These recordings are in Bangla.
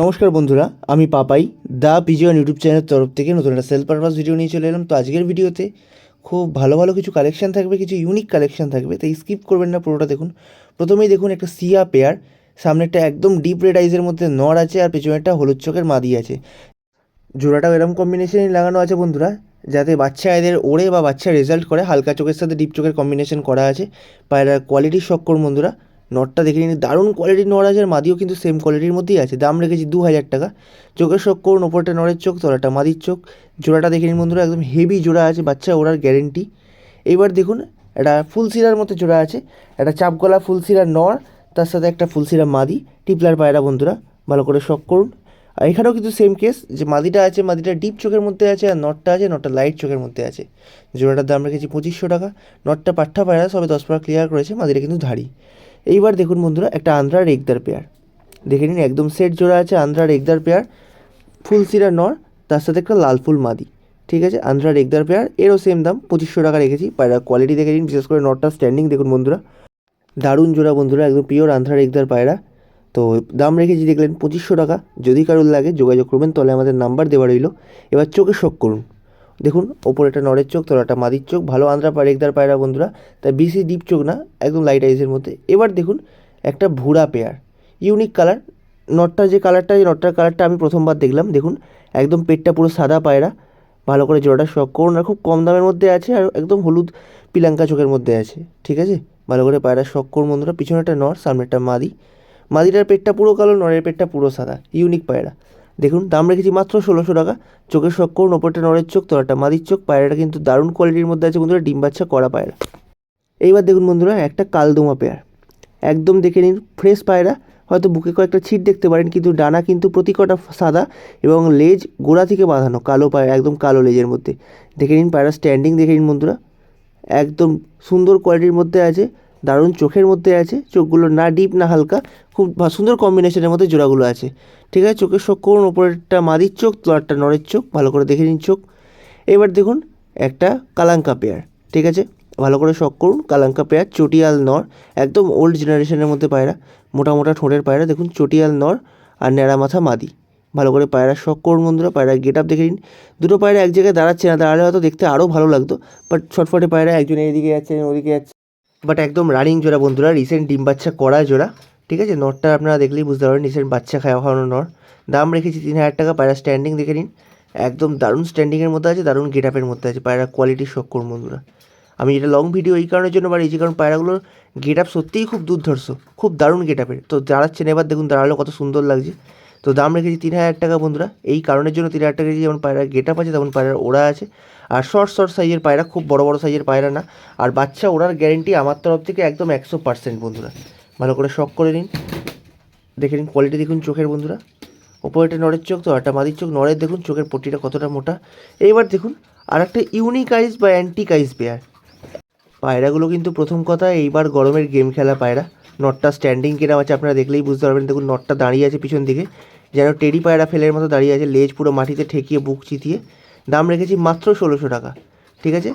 নমস্কার বন্ধুরা, আমি পাপাই দ্য পিজিওন ইউটিউব চ্যানেলের তরফ থেকে নতুন একটা সেল পারপাস ভিডিও নিয়ে চলে এলাম। তো আজকের ভিডিওতে খুব ভালো ভালো কিছু কালেকশন থাকবে, কিছু ইউনিক কালেকশন থাকবে, তাই স্কিপ করবেন না, পুরোটা দেখুন। প্রথমেই দেখুন একটা সিয়া পেয়ার সামনেরটা একদম ডিপ রেড আইজের মধ্যে নর আছে আর পেছনেরটা হলুদ চোখের মাদি আছে। জোড়াটাও এরকম কম্বিনেশনই লাগানো আছে বন্ধুরা, যাতে বাচ্চা এদের ওড়ে বা বাচ্চা রেজাল্ট করে, হালকা চোখের সাথে ডিপ চোখের কম্বিনেশন করা আছে। পায়রার কোয়ালিটির শখ করুন বন্ধুরা। নটটা দেখে নিন। দারুণ কোয়ালিটির নর আছে আর মাদিও কিন্তু সেম কোয়ালিটির মধ্যেই আছে। দাম রেখেছি দু হাজার টাকা। চোখের শখ করুন, ওপরটা নরের চোখ, তলাটা মাদির চোখ। জোড়াটা দেখে নিন বন্ধুরা, একদম হেভি জোড়া আছে, বাচ্চা ওড়ার গ্যারেন্টি এইবার দেখুন, একটা ফুলসিরার মতো জোড়া আছে। একটা চাপগলা ফুলসিরার নর, তার সাথে একটা ফুলসিরা মাদি। টিপলার পায়রা বন্ধুরা, ভালো করে শখ করুন। আর এখানেও কিন্তু সেম কেস যে মাদিটা আছে, মাদিটা ডিপ চোখের মধ্যে আছে আর নটটা আছে, নটটা লাইট চোখের মধ্যে আছে। জোড়াটার দাম রেখেছি পঁচিশশো টাকা। নটটা পাঠ্টা পায়রা, সবে দশ পারা ক্লিয়ার করেছে, মাদিটা কিন্তু ধাড়ি। এইবার দেখুন বন্ধুরা, একটা আন্ধ্রা রেগদার পেয়ার। দেখে নিন, একদম সেট জোড়া আছে আন্ধ্রা রেগদার পেয়ার। ফুলসিরা নর, তার সাথে একটা লাল ফুল মাদি। ঠিক আছে আন্ধ্রা রেগদার পেয়ার, এরও সেম দাম, পঁচিশশো টাকা রেখেছি। পায়রা কোয়ালিটি দেখে নিন, বিশেষ করে নটটা স্ট্যান্ডিং দেখুন বন্ধুরা। দারুণ জোড়া বন্ধুরা, একদম পিওর আন্ধ্রা রেগদার পায়রা। তো দাম রেখেছি, দেখলেন, পঁচিশশো টাকা। যদি কারোর লাগে যোগাযোগ করবেন, তাহলে আমাদের নাম্বার দেওয়া রইল। এবার চোখে শখ করুন। দেখুন, ওপরে একটা নরের চোখ তলাটা মাদির চোখ, ভালো আন্ধ্রা পা রেগদার পায়রা বন্ধুরা। তাই বেশি ডিপ চোখ না, একদম লাইট আইসের মধ্যে। এবার দেখুন, একটা ভুরা পেয়ার ইউনিক কালার নটটার যে কালারটা এই নটটার কালারটা আমি প্রথমবার দেখলাম। দেখুন, একদম পেটটা পুরো সাদা পায়রা ভালো করে জোড়াটা শখ করুন। আর খুব কম দামের মধ্যে আছে, আর একদম হলুদ পিলাঙ্কা চোখের মধ্যে আছে। ঠিক আছে? ভালো করে পায়রা শখ করুন বন্ধুরা। পিছনে একটা নর সামনেরটা মাদি। মাদিটার পেটটা পুরো কালো নরের পেটটা পুরো সাদা। ইউনিক পায়রা। দেখুন, দাম রেখেছি মাত্র ষোলোশো টাকা। চোখের শখ করুন, ওপরটা নরের চোখ, তলাটা মাদির চোখ, পায়রাটা কিন্তু দারুণ কোয়ালিটির মধ্যে আছে বন্ধুরা, ডিম বাচ্চা করা পায়রা। এইবার দেখুন বন্ধুরা, একটা কালদোমা পেয়ার। একদম দেখে নিন ফ্রেশ পায়রা, হয়তো বুকে কয়েকটা ছিট দেখতে পারেন, কিন্তু ডানা কিন্তু প্রতি কটা সাদা এবং লেজ গোড়া থেকে বাঁধানো, কালো পায়রা, একদম কালো লেজের মধ্যে। দেখে নিন পায়রা স্ট্যান্ডিং দেখে নিন বন্ধুরা। একদম সুন্দর কোয়ালিটির মধ্যে আছে। দারুণ চোখের মধ্যে আছে, চোখগুলো না ডিপ না হালকা, খুব সুন্দর কম্বিনেশনের মধ্যে জোড়াগুলো আছে। ঠিক আছে? চোখের শখ করুন ওপরেরটা মাদির চোখ তো তলারটা নরের চোখ, ভালো করে দেখে নিন চোখ। এবার দেখুন, একটা কালাঙ্কা পেয়ার ঠিক আছে? ভালো করে শখ করুন, কালাঙ্কা পেয়ার চটিয়াল নর, একদম ওল্ড জেনারেশনের মধ্যে পায়রা, মোটা মোটা ঠোঁটের পায়রা, দেখুন চটিয়াল নর আর ন্যাড়া মাথা মাদি। ভালো করে পায়রা শখ করুন বন্ধুরা পায়রা গেট আপ দেখে নিন। দুটো পায়রা এক জায়গায় দাঁড়াচ্ছে না, দাঁড়ালে হয়তো দেখতে আরও ভালো লাগতো বাট ছটফটে পায়রা একজন এদিকে যাচ্ছে ওদিকে যাচ্ছে। বাট একদম রানিং জোড়া বন্ধুরা রিসেন্ট ডিম বাচ্চা করা জোড়া, ঠিক আছে? নরটা আপনারা দেখলেই বুঝতে পারবেন রিসেন্ট বাচ্চা খাওয়া খাওয়ানো নর দাম রেখেছি তিন হাজার টাকা, পায়রা স্ট্যান্ডিং দেখে নিন। একদম দারুণ স্ট্যান্ডিংয়ের মধ্যে আছে, দারুণ গেট আপের মধ্যে আছে, পায়রা কোয়ালিটির শখ করুন বন্ধুরা। আমি এটা লং ভিডিও এই কারণের জন্য বাড়িয়েছি, কারণ পায়রাগুলোর গেট আপ সত্যিই খুব দুর্ধর্ষ, খুব দারুণ গেট আপের তো দাঁড়াচ্ছেন এবার দেখুন, দাঁড়াল কত সুন্দর লাগছে। তো দাম রেখেছি তিন হাজার টাকা বন্ধুরা। এই কারণের জন্য তিন হাজার টাকা যেমন পায়রার গেট আপ আছে, তেমন পায়রার ওড়া আছে। আর শর্ট শর্ট সাইজের পায়রা, খুব বড় বড় সাইজের পায়রা না। আর বাচ্চা ওড়ার গ্যারেন্টি আমার তরফ থেকে একদম একশো পার্সেন্ট বন্ধুরা। ভালো করে শখ করে নিন। দেখে নিন কোয়ালিটি দেখুন চোখের বন্ধুরা। ওপরেটা নরের চোখ তো একটা মাদির চোখ। নরের দেখুন চোখের পট্টিটা কতটা মোটা। এইবার দেখুন আর একটা ইউনিক আইস বা অ্যান্টিক আইস পেয়ার পায়রাগুলো কিন্তু প্রথম কথা এইবার গরমের গেম খেলা পায়রা। নটটা স্ট্যান্ডিং কিরম আছে আপনারা দেখলেই বুঝতে পারবেন। দেখুন, নটটা দাঁড়িয়ে আছে পিছন দিকে। যেন টেডি পায়রা ফেলের মতো দাঁড়িয়ে আছে, লেজ পুরো মাটিতে ঠেকিয়ে বুক চিতিয়ে। দাম রেখেছি মাত্র ষোলোশো টাকা। ঠিক আছে?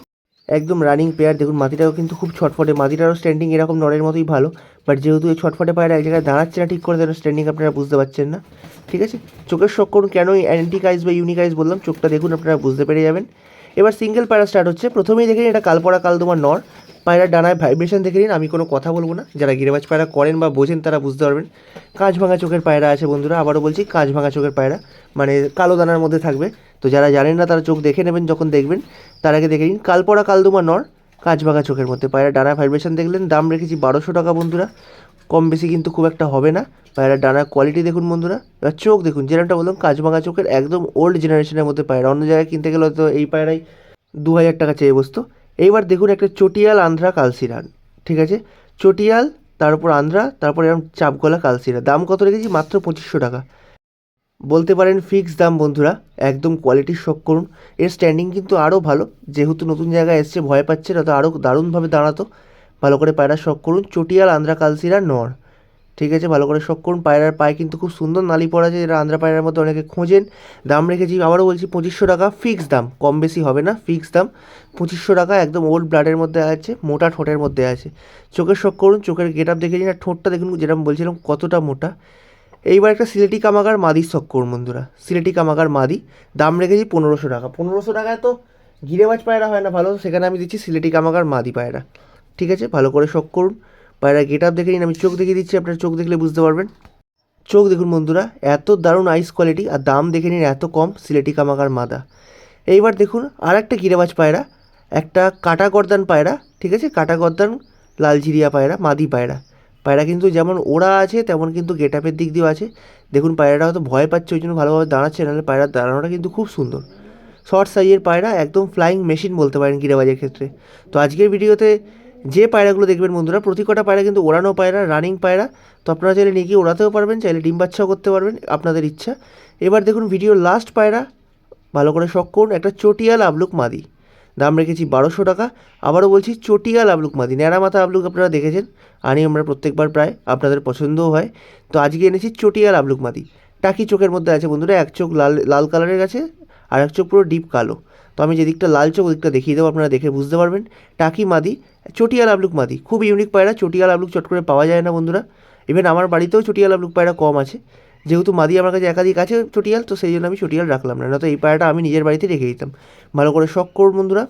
একদম রানিং পেয়ার দেখুন, মাটিটাও কিন্তু খুব ছটফটে। মাটিটারও স্ট্যান্ডিং এরকম নরের মতোই ভালো। বাট যেহেতু এই ছটফটে পায়রা এক জায়গায় দাঁড়াচ্ছে না ঠিক করে, যেন স্ট্যান্ডিং আপনারা বুঝতে পারছেন না। ঠিক আছে? চোখের শখ করুন, কেন অ্যান্টিক আইস বা ইউনিক আইস বললাম? চোখটা দেখুন, আপনারা বুঝতে পেরে যাবেন। এবার সিঙ্গেল পায়রা স্টার্ট হচ্ছে। প্রথমেই দেখে নিন, এটা কালপড়া কাল তোমার নর। পায়রার ডানায় ভাইব্রেশন দেখে নিন, আমি কোনো কথা বলব না। যারা গিরেবাজ পায়রা করেন বা বোঝেন তারা বুঝতে পারবেন। কাঁচ ভাঙা চোখের পায়রা আছে বন্ধুরা, আবারও বলছি কাঁচ ভাঙা চোখের পায়রা মানে কালো দানার মধ্যে থাকবে। তো যারা জানেন না তারা চোখ দেখে নেবেন, যখন দেখবেন তার আগে দেখে নিন, কালপড়া কালদুমা নর, কাঁচ ভাঙা চোখের মধ্যে। পায়রা ডানা ভাইব্রেশন দেখলেন, দাম রেখেছি বারোশো টাকা বন্ধুরা। কম বেশি কিন্তু খুব একটা হবে না। পায়রা ডানার কোয়ালিটি দেখুন বন্ধুরা এবার চোখ দেখুন, যেরকমটা বললাম, কাঁচ ভাঙা চোখের একদম ওল্ড জেনারেশনের মধ্যে পায়রা। অন্য জায়গায় কিনতে গেলে তো এই পায়রাই দু হাজার টাকা চেয়ে বসতো। এইবার দেখুন একটা চটিয়াল আন্ধ্রা কালসিরান, ঠিক আছে? চটিয়াল, তার উপর আন্ধ্রা তারপর এরকম চাপগলা কালসিরা। দাম কত রেখেছি? মাত্র পঁচিশশো টাকা। বলতে পারেন ফিক্স দাম, বন্ধুরা। একদম কোয়ালিটির শখ করুন। এর স্ট্যান্ডিং কিন্তু আরও ভালো। যেহেতু নতুন জায়গায় এসছে, ভয় পাচ্ছে না, তো আরও দারুণভাবে দাঁড়াতো। ভালো করে পায়রা শখ করুন। চটিয়াল, আন্ধ্রা কালসিরা, নর। ঠিক আছে, ভালো করে শখ করুন। পায়রার পায়ে কিন্তু খুব সুন্দর নালি পড়া আছে। যেটা আন্ধ্রা পায়রার মধ্যে অনেকে খোঁজেন। দাম রেখেছি, আবারও বলছি পঁচিশশো টাকা ফিক্স দাম, কম বেশি হবে না ফিক্স দাম। পঁচিশশো টাকা একদম ওল্ড ব্লাডের মধ্যে আছে, মোটা ঠোঁটের মধ্যে আছে। চোখের শখ করুন, চোখের গেট আপ দেখে নিন, আর ঠোঁটটা দেখুন যেরকম বলছিলাম, কতটা মোটা। এইবার একটা সিলেটি কামাগার মাদি শখ করুন বন্ধুরা। সিলেটি কামাগার মাদি, দাম রেখেছি পনেরোশো টাকা। পনেরোশো টাকায় তো গিরে মাছ পায়রা হয় না, ভালো। সেখানে আমি দিচ্ছি সিলেটি কামাগার মাদি পায়রা। ঠিক আছে, ভালো করে শখ করুন। পায়রা গেট আপ দেখে নিন, আমি চোখ দেখিয়ে দিচ্ছি, আপনার চোখ দেখলে বুঝতে পারবেন। চোখ দেখুন বন্ধুরা, এত দারুণ আইস কোয়ালিটি আর দাম দেখে নিন এত কম, সিলেটি কামাগার মাদা। এইবার দেখুন আর একটা গিরেবাজ পায়রা, একটা কাটা গর্দান পায়রা, ঠিক আছে? কাটা গর্দান লালঝিরিয়া পায়রা, মাদি পায়রা। পায়রা কিন্তু যেমন ওরা আছে, তেমন কিন্তু গেট আপের দিক দিয়েও আছে। দেখুন পায়রাটা হয়তো ভয় পাচ্ছে, ওই জন্য ভালোভাবে দাঁড়াচ্ছে, নাহলে পায়রার দাঁড়ানোটা কিন্তু খুব সুন্দর। শর্ট সাইজের পায়রা, একদম ফ্লাইং মেশিন বলতে পারেন গিরেবাজের ক্ষেত্রে। তো আজকের ভিডিওতে যে পায়রাগুলো দেখবেন বন্ধুরা, প্রতি কটা পায়রা কিন্তু ওড়ানো পায়রা রানিং পায়রা। তো আপনারা চাইলে নিয়ে গিয়ে ওড়াতেও পারবেন, চাইলে ডিম বাচ্চাও করতে পারবেন, আপনাদের ইচ্ছা। এবার দেখুন ভিডিওর লাস্ট পায়রা, ভালো করে শখ করুন, একটা চটিয়াল আবলুক মাদি। দাম রেখেছি বারোশো টাকা, আবারও বলছি চটিয়াল আবলুক মাদি, ন্যাড়া মাথা আবলুক আপনারা দেখেছেন, আনি আমরা প্রত্যেকবার প্রায়, আপনাদের পছন্দও হয়। তো আজকে এনেছি চটিয়াল আবলুক মাদি। টাকি চোখের মধ্যে আছে বন্ধুরা, এক চোখ লাল লাল কালারের আছে, আর এক চোখ পুরো ডিপ কালো। তো আমি যেদিকটা লাল চোখ, ওদিকটা দেখিয়ে দেবো, আপনারা দেখে বুঝতে পারবেন। টাকি মাদি চটিয়াল আবলুক মাদি, খুব ইউনিক পায়রা, চটিয়াল আবলুক চট করে পাওয়া যায় না বন্ধুরা। ইভেন আমার বাড়িতেও চটিয়াল আবলুক পায়রা কম আছে। যেহেতু মাদি আমার কাছে একাধিক আছে চটিয়াল, তো সেই জন্য আমি চটিয়াল রাখলাম না। তো এই পায়রাটা আমি নিজের বাড়িতে রেখে দিতাম। ভালো করে শখ করুন বন্ধুরা।